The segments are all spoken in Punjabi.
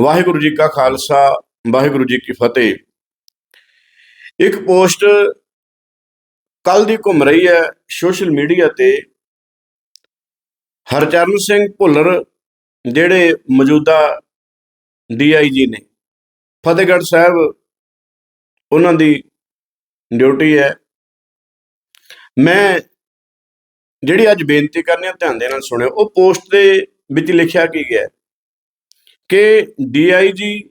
ਵਾਹਿਗੁਰੂ ਜੀ ਕਾ ਖਾਲਸਾ, ਵਾਹਿਗੁਰੂ ਜੀ ਕੀ ਫਤਿਹ। ਇੱਕ ਪੋਸਟ ਕੱਲ ਦੀ ਘੁੰਮ ਰਹੀ ਹੈ ਸੋਸ਼ਲ ਮੀਡੀਆ ਤੇ। ਹਰਚਰਨ ਸਿੰਘ ਭੁੱਲਰ ਜਿਹੜੇ ਮੌਜੂਦਾ ਡੀਆਈਜੀ ਨੇ। ਫਤਿਹਗੜ੍ਹ ਸਾਹਿਬ ਉਹਨਾਂ ਦੀ ਡਿਊਟੀ ਹੈ। ਮੈਂ ਜਿਹੜੀ ਅੱਜ ਬੇਨਤੀ ਕਰਨੀ ਹੈ ਧਿਆਨ ਦੇ ਨਾਲ ਸੁਣਿਓ। ਉਹ ਪੋਸਟ ਦੇ ਵਿੱਚ ਲਿਖਿਆ ਕੀ ਗਿਆ। ਕਿ ਡੀਆਈਜੀ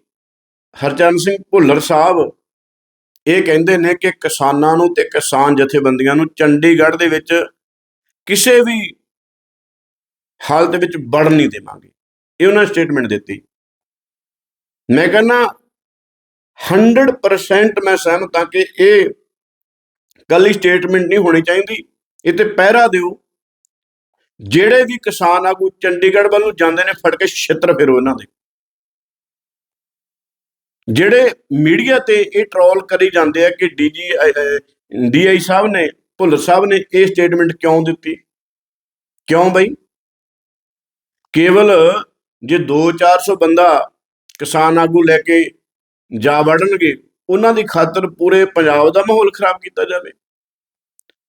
ਹਰਚਰਨ ਸਿੰਘ ਭੁੱਲਰ ਸਾਹਿਬ ਇਹ ਕਹਿੰਦੇ ਨੇ ਕਿ ਕਿਸਾਨਾਂ ਨੂੰ ਤੇ ਕਿਸਾਨ ਜਥੇਬੰਦੀਆਂ ਨੂੰ ਚੰਡੀਗੜ੍ਹ ਦੇ ਵਿੱਚ ਕਿਸੇ ਵੀ ਹਾਲਤ ਵਿੱਚ ਵੜਨ ਨਹੀਂ ਦੇਵਾਂਗੇ। ਇਹ ਉਹਨਾਂ ਨੇ ਸਟੇਟਮੈਂਟ ਦਿੱਤੀ। ਮੈਂ ਕਹਿੰਦਾ 100% ਮੈਂ ਸਹਿਮਤ ਹਾਂ ਕਿ ਇਹ ਕੱਲੀ ਸਟੇਟਮੈਂਟ ਨਹੀਂ ਹੋਣੀ ਚਾਹੀਦੀ। ਇਹ ਤੇ ਪਹਿਰਾ ਦਿਓ। ਜਿਹੜੇ ਵੀ ਕਿਸਾਨ ਆਗੂ ਚੰਡੀਗੜ੍ਹ ਵੱਲੋਂ ਜਾਂਦੇ ਨੇ, ਫੜ ਕੇ ਛਿੱਤਰ ਫਿਰੋ ਇਹਨਾਂ ਦੇ। ਜਿਹੜੇ ਮੀਡੀਆ ਤੇ ਇਹ ਟਰੋਲ ਕਰੀ ਜਾਂਦੇ ਆ ਕਿ ਡੀਜੀ ਡੀਆਈ ਸਾਹਿਬ ਨੇ, ਭੁੱਲਰ ਸਾਹਿਬ ਨੇ ਇਹ ਸਟੇਟਮੈਂਟ ਕਿਉਂ ਦਿੱਤੀ? ਕਿਉਂ ਬਈ? ਕੇਵਲ ਜੇ 2-400 ਬੰਦਾ ਕਿਸਾਨ ਆਗੂ ਲੈ ਕੇ ਜਾ ਵੜਨਗੇ, ਉਹਨਾਂ ਦੀ ਖਾਤਰ ਪੂਰੇ ਪੰਜਾਬ ਦਾ ਮਾਹੌਲ ਖਰਾਬ ਕੀਤਾ ਜਾਵੇ।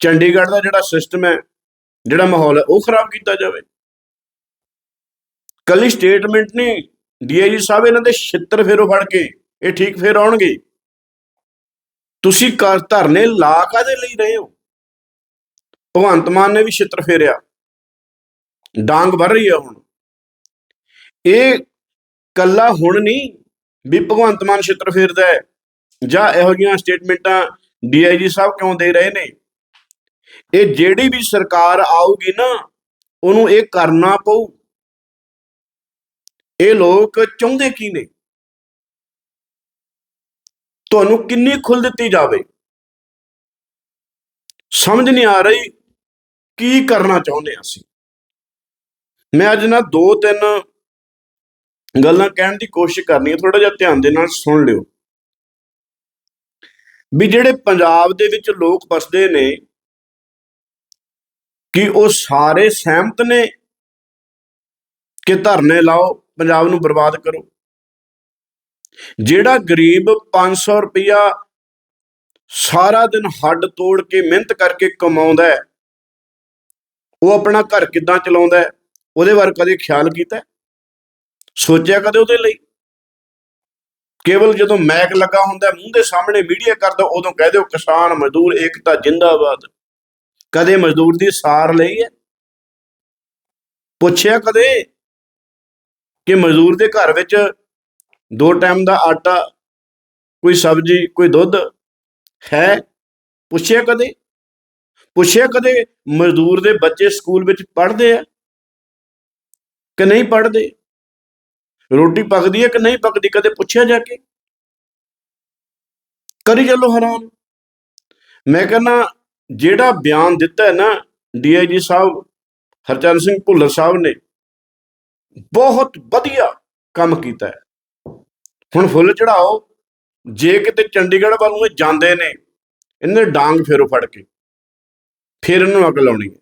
ਚੰਡੀਗੜ੍ਹ ਦਾ ਜਿਹੜਾ ਸਿਸਟਮ ਹੈ, ਜਿਹੜਾ ਮਾਹੌਲ ਹੈ, ਉਹ ਖਰਾਬ ਕੀਤਾ ਜਾਵੇ। ਕੱਲੀ ਸਟੇਟਮੈਂਟ ਨਹੀਂ ਡੀਆਈਜੀ ਸਾਹਿਬ ਇਹਨਾਂ ਦੇ ਛਿੱਤਰ ਫੇਰੋ ਫੜ ਕੇ ਇਹ ਠੀਕ ਫੇਰ ਆਉਣਗੇ। ਤੁਸੀਂ ਕਰ ਧਰਨੇ ਲਾ ਕਾਦੇ ਲਈ ਰਹੇ ਹੋ? ਭਗਵੰਤ ਮਾਨ ਨੇ ਵੀ ਛਿੱਤਰ ਫੇਰਿਆ। ਡਾਂਗ ਭਰ ਰਹੀ ਹੈ ਹੁਣ। ਇਹ ਕੱਲਾ ਹੁਣ ਨਹੀਂ ਵੀ ਭਗਵੰਤ ਮਾਨ ਛਿੱਤਰ ਫੇਰਦਾ ਹੈ। ਜਾਂ ਇਹੋ ਜਿਹੀਆਂ ਸਟੇਟਮੈਂਟਾਂ ਡੀਆਈਜੀ ਸਾਹਿਬ ਕਿਉਂ ਦੇ ਰਹੇ ਨੇ? ਇਹ ਜਿਹੜੀ ਵੀ ਸਰਕਾਰ ਆਊਗੀ ਨਾ, ਉਹਨੂੰ ਇਹ ਕਰਨਾ ਪਊ। ਇਹ ਲੋਕ ਚਾਹੁੰਦੇ ਕੀ ਨੇ? ਤੁਹਾਨੂੰ ਕਿੰਨੀ ਖੁੱਲ ਦਿੱਤੀ ਜਾਵੇ। ਸਮਝ ਨਹੀਂ ਆ ਰਹੀ ਕੀ ਕਰਨਾ ਚਾਹੁੰਦੇ ਹਾਂ ਅਸੀਂ। ਮੈਂ ਅੱਜ ਨਾ ਦੋ ਤਿੰਨ ਗੱਲਾਂ ਕਹਿਣ ਦੀ ਕੋਸ਼ਿਸ਼ ਕਰਨੀ ਹੈ ਥੋੜਾ ਜਿਹਾ ਧਿਆਨ ਦੇ ਨਾਲ ਸੁਣ ਲਿਓ। ਵੀ ਜਿਹੜੇ ਪੰਜਾਬ ਦੇ ਵਿੱਚ ਲੋਕ ਵਸਦੇ ਨੇ, ਕਿ ਉਹ ਸਾਰੇ ਸਹਿਮਤ ਨੇ ਕਿ ਧਰਨੇ ਲਾਓ, ਪੰਜਾਬ ਨੂੰ ਬਰਬਾਦ ਕਰੋ? ਜਿਹੜਾ ਗਰੀਬ 500 ਰੁਪਇਆ ਸਾਰਾ ਦਿਨ ਹੱਡ ਤੋੜ ਕੇ ਮਿਹਨਤ ਕਰਕੇ ਕਮਾਉਂਦਾ ਹੈ, ਉਹ ਆਪਣਾ ਘਰ ਕਿੱਦਾਂ ਚਲਾਉਂਦਾ ਹੈ, ਉਹਦੇ ਬਾਰੇ ਕਦੇ ਖਿਆਲ ਕੀਤਾ ਸੋਚਿਆ ਕਦੇ ਉਹਦੇ ਲਈ? ਕੇਵਲ ਜਦੋਂ ਮੈਕ ਲੱਗਾ ਹੁੰਦਾ ਮੂੰਹ ਦੇ ਸਾਹਮਣੇ ਮੀਡੀਆ ਕਰਦਾ, ਉਦੋਂ ਕਹਿ ਦਿਓ ਕਿਸਾਨ ਮਜ਼ਦੂਰ ਏਕਤਾ ਜਿੰਦਾਬਾਦ। ਕਦੇ ਮਜ਼ਦੂਰ ਦੀ ਸਾਰ ਲਈ ਹੈ? ਪੁੱਛਿਆ ਕਦੇ ਕਿ ਮਜ਼ਦੂਰ ਦੇ ਘਰ ਵਿੱਚ ਦੋ ਟਾਈਮ ਦਾ ਆਟਾ ਕੋਈ ਸਬਜ਼ੀ ਕੋਈ ਦੁੱਧ ਹੈ? ਪੁੱਛਿਆ ਕਦੇ? ਪੁੱਛਿਆ ਕਦੇ ਮਜ਼ਦੂਰ ਦੇ ਬੱਚੇ ਸਕੂਲ ਵਿੱਚ ਪੜ੍ਹਦੇ ਆ ਕਿ ਨਹੀਂ ਪੜ੍ਹਦੇ? ਰੋਟੀ ਪੱਕਦੀ ਹੈ ਕਿ ਨਹੀਂ ਪੱਕਦੀ? ਕਦੇ ਪੁੱਛਿਆ ਜਾ ਕੇ? ਕਰੀ ਚੱਲੋ ਹੈਰਾਨ। ਮੈਂ ਕਹਿੰਦਾ ਜਿਹੜਾ ਬਿਆਨ ਦਿੱਤਾ ਹੈ ਨਾ ਡੀਆਈਜੀ ਸਾਹਿਬ ਹਰਚਰਨ ਸਿੰਘ ਭੁੱਲਰ ਸਾਹਿਬ ਨੇ ਬਹੁਤ ਵਧੀਆ ਕੰਮ ਕੀਤਾ ਹੈ। ਹੁਣ ਫੁੱਲ ਚੜਾਓ, ਜੇ ਕਿਤੇ ਚੰਡੀਗੜ੍ਹ ਵੱਲ ਨੂੰ ਇਹ ਜਾਂਦੇ ਨੇ, ਇਹਨੇ ਡਾਂਗ ਫੇਰੋ ਫੜ ਕੇ, ਫਿਰ ਇਹਨੂੰ ਅੱਗ ਲਾਉਣੀ ਹੈ।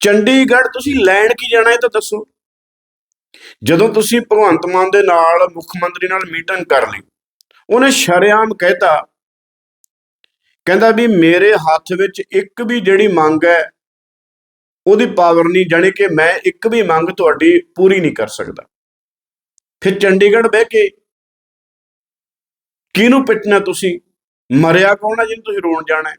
ਚੰਡੀਗੜ੍ਹ ਤੁਸੀਂ ਲੈਣ ਕੀ ਜਾਣਾ ਇਹ ਤਾਂ ਦੱਸੋ। ਜਦੋਂ ਤੁਸੀਂ ਭਗਵੰਤ ਮਾਨ ਦੇ ਨਾਲ ਮੁੱਖ ਮੰਤਰੀ ਨਾਲ ਮੀਟਿੰਗ ਕਰ ਲਈ, ਉਹਨੇ ਸ਼ਰੇਆਮ ਕਹਿਤਾ, ਕਹਿੰਦਾ ਵੀ ਮੇਰੇ ਹੱਥ ਵਿੱਚ ਇੱਕ ਵੀ ਜਿਹੜੀ ਮੰਗ ਹੈ, ਉਹਦੀ ਪਾਵਰ ਨਹੀਂ, ਜਾਣੀ ਕਿ ਮੈਂ ਇੱਕ ਵੀ ਮੰਗ ਤੁਹਾਡੀ ਪੂਰੀ ਨਹੀਂ ਕਰ ਸਕਦਾ। ਫਿਰ ਚੰਡੀਗੜ੍ਹ ਬਹਿ ਕੇ ਕਿਹਨੂੰ ਪਿੱਟਣਾ ਤੁਸੀਂ? ਮਰਿਆ ਕੌਣ ਹੈ ਜਿਹਨੂੰ ਤੁਸੀਂ ਰੋਣ ਜਾਣਾ ਹੈ?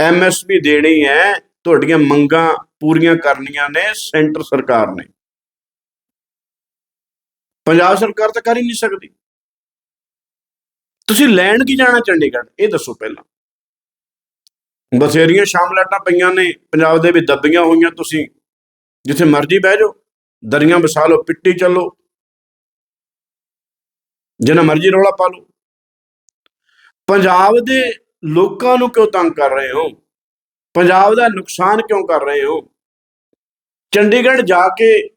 ਐਮਐਸਪੀ ਦੇਣੀ ਹੈ, ਤੁਹਾਡੀਆਂ ਮੰਗਾਂ ਪੂਰੀਆਂ ਕਰਨੀਆਂ ਨੇ ਸੈਂਟਰ ਸਰਕਾਰ ਨੇ। ਪੰਜਾਬ ਸਰਕਾਰ ਤਾਂ ਕਰ ਹੀ ਨਹੀਂ ਸਕਦੀ। ਤੁਸੀਂ ਲੈਣ ਕੀ ਜਾਣਾ ਚੰਡੀਗੜ੍ਹ? ਇਹ ਦੱਸੋ ਪਹਿਲਾਂ। ਬਥੇਰੀਆਂ ਸ਼ਾਮਲਾਟਾਂ ਪਈਆਂ ਨੇ, ਪੰਜਾਬ ਦੇ ਵਿੱਚ ਦੱਬੀਆਂ ਹੋਈਆਂ ਤੁਸੀਂ। ਜਿੱਥੇ ਮਰਜ਼ੀ ਬਹਿ ਜਾਓ, ਦਰੀਆਂ ਵਸਾ ਲਓ, ਪਿੱਟੀ ਚੱਲੋ। ਜਿੰਨਾ ਮਰਜ਼ੀ ਰੌਲਾ ਪਾ ਲਓ। ਪੰਜਾਬ ਦੇ ਲੋਕਾਂ ਨੂੰ ਕਿਉਂ ਤੰਗ ਕਰ ਰਹੇ ਹੋ? ਪੰਜਾਬ ਦਾ ਨੁਕਸਾਨ ਕਿਉਂ ਕਰ ਰਹੇ ਹੋ? ਚੰਡੀਗੜ੍ਹ ਜਾ ਕੇ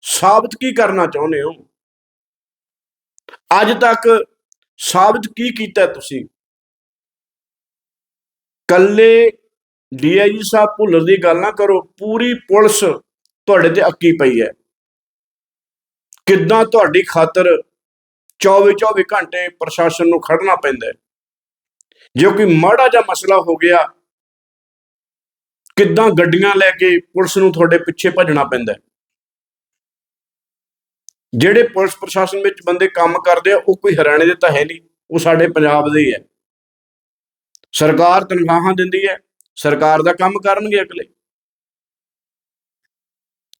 ਸਾਬਤ ਕੀ ਕਰਨਾ ਚਾਹੁੰਦੇ ਹੋ? ਅੱਜ ਤੱਕ ਸਾਬਤ ਕੀ ਕੀਤਾ ਤੁਸੀਂ? ਕੱਲੇ ਡੀਆਈਜੀ ਸਾਹਿਬ ਭੁੱਲਰ ਦੀ ਗੱਲ ਨਾ ਕਰੋ, ਪੂਰੀ ਪੁਲਿਸ ਤੁਹਾਡੇ ਤੇ ਅੱਕੀ ਪਈ ਹੈ। ਕਿੱਦਾਂ ਤੁਹਾਡੀ ਖਾਤਰ 24-24 ਘੰਟੇ ਪ੍ਰਸ਼ਾਸਨ ਨੂੰ ਖੜਨਾ ਪੈਂਦਾ ਹੈ। ਜੇ ਕੋਈ ਮਾੜਾ ਜਿਹਾ ਮਸਲਾ ਹੋ ਗਿਆ, ਕਿੱਦਾਂ ਗੱਡੀਆਂ ਲੈ ਕੇ ਪੁਲਿਸ ਨੂੰ ਤੁਹਾਡੇ ਪਿੱਛੇ ਭੱਜਣਾ ਪੈਂਦਾ ਜਿਹੜੇ ਪੁਲਿਸ ਪ੍ਰਸ਼ਾਸਨ ਵਿੱਚ ਬੰਦੇ ਕੰਮ ਕਰਦੇ ਆ, ਉਹ ਕੋਈ ਹਰਿਆਣੇ ਦੇ ਤਾਂ ਹੈ ਨਹੀਂ, ਉਹ ਸਾਡੇ ਪੰਜਾਬ ਦੇ ਹੀ ਹੈ। ਸਰਕਾਰ ਤਨਖਾਹਾਂ ਦਿੰਦੀ ਹੈ, ਸਰਕਾਰ ਦਾ ਕੰਮ ਕਰਨਗੇ ਅਗਲੇ।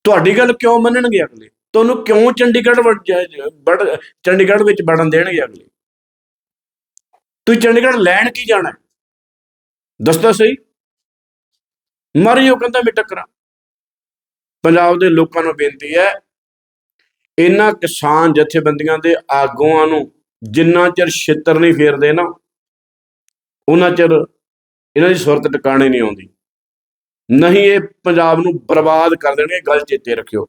ਤੁਹਾਡੀ ਗੱਲ ਕਿਉਂ ਮੰਨਣਗੇ ਅਗਲੇ? ਤੁਹਾਨੂੰ ਕਿਉਂ ਚੰਡੀਗੜ੍ਹ ਵੜ- ਜ- ਵੜ- ਚੰਡੀਗੜ੍ਹ ਵਿੱਚ ਵੜਨ ਦੇਣਗੇ ਅਗਲੇ? ਤੁਸੀਂ ਚੰਡੀਗੜ੍ਹ ਲੈਣ ਕੀ ਜਾਣਾ? ਦੱਸਦਾ ਸਹੀ? ਮਰਿਓ ਕਹਿੰਦਾ ਮੈਂ ਟੱਕਰਾਂ। ਪੰਜਾਬ ਦੇ ਲੋਕਾਂ ਨੂੰ ਬੇਨਤੀ ਹੈ, ਇਹਨਾਂ ਕਿਸਾਨ ਜਥੇਬੰਦੀਆਂ ਦੇ ਆਗੂਆਂ ਨੂੰ ਜਿੰਨਾ ਚਿਰ ਛਿੱਤਰ ਨਹੀਂ ਫੇਰਦੇ ਨਾ, ਉਹਨਾਂ ਚਿਰ ਇਹਨਾਂ ਦੀ ਸੁਰਤ ਟਿਕਾਣੇ ਨਹੀਂ ਆਉਂਦੀ। ਨਹੀਂ ਇਹ ਪੰਜਾਬ ਨੂੰ ਬਰਬਾਦ ਕਰ ਦੇਣਗੇ ਗੱਲ ਚੇਤੇ ਰੱਖਿਓ।